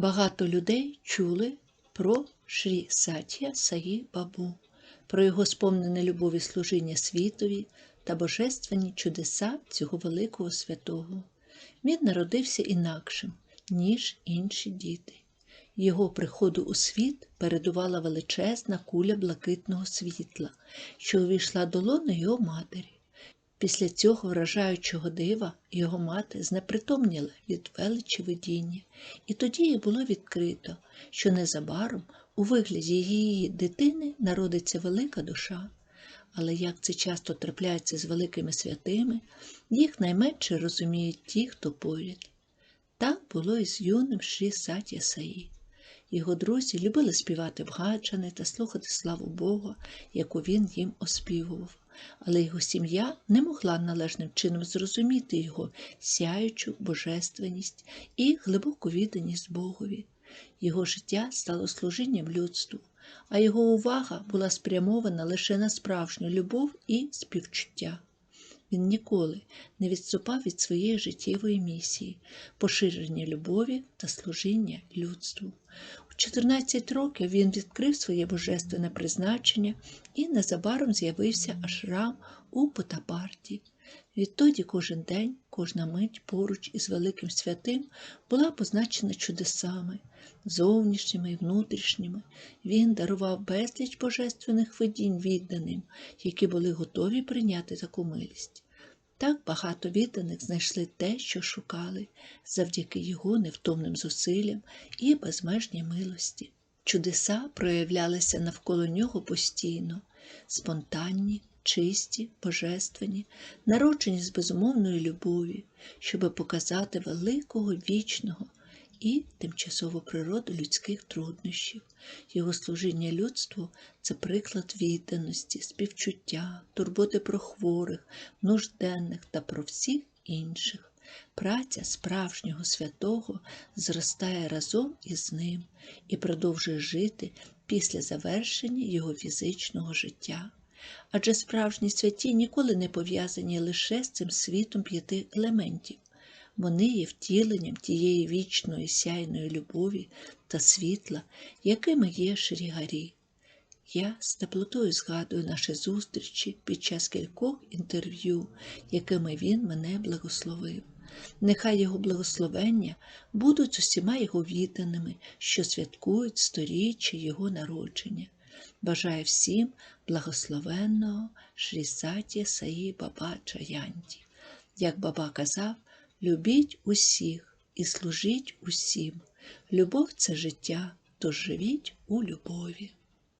Багато людей чули про Шрі Сатія Саї Бабу, про його сповнене любові служіння світові та божественні чудеса цього великого святого. Він народився інакшим, ніж інші діти. Його приходу у світ передувала величезна куля блакитного світла, що увійшла до лона його матері. Після цього вражаючого дива його мати знепритомніла від величі видіння, і тоді їй було відкрито, що незабаром у вигляді її дитини народиться велика душа. Але як це часто трапляється з великими святими, їх найменше розуміють ті, хто поряд. Так було і з юним Шрі Сатя Саї. Його друзі любили співати бгаджани та слухати славу Бога, яку він їм оспівував, але його сім'я не могла належним чином зрозуміти його сяючу божественність і глибоку відданість Богові. Його життя стало служінням людству, а його увага була спрямована лише на справжню любов і співчуття. Він ніколи не відступав від своєї життєвої місії, поширення любові та служіння людству. У 14 років він відкрив своє божественне призначення і незабаром з'явився ашрам у Потапарті. Відтоді кожен день, кожна мить поруч із великим святим була позначена чудесами, зовнішніми і внутрішніми. Він дарував безліч божественних видінь відданим, які були готові прийняти таку милість. Так багато відданих знайшли те, що шукали, завдяки його невтомним зусиллям і безмежній милості. Чудеса проявлялися навколо нього постійно, спонтанні, чисті, божественні, народжені з безумовної любові, щоби показати великого вічного і тимчасову природу людських труднощів. Його служіння людству це приклад відданості, співчуття, турботи про хворих, нужденних та про всіх інших. Праця справжнього святого зростає разом із ним і продовжує жити після завершення його фізичного життя. Адже справжні святі ніколи не пов'язані лише з цим світом п'яти елементів. Вони є втіленням тієї вічної сяйної любові та світла, якими є Шрігарі. Я з теплотою згадую наші зустрічі під час кількох інтерв'ю, якими він мене благословив. Нехай його благословення будуть усіма його відданими, що святкують сторіччя його народження. Бажаю всім благословенного Шрісаті Саї Баба Чаянті. Як баба казав, любіть усіх і служіть усім. Любов це життя, тож живіть у любові.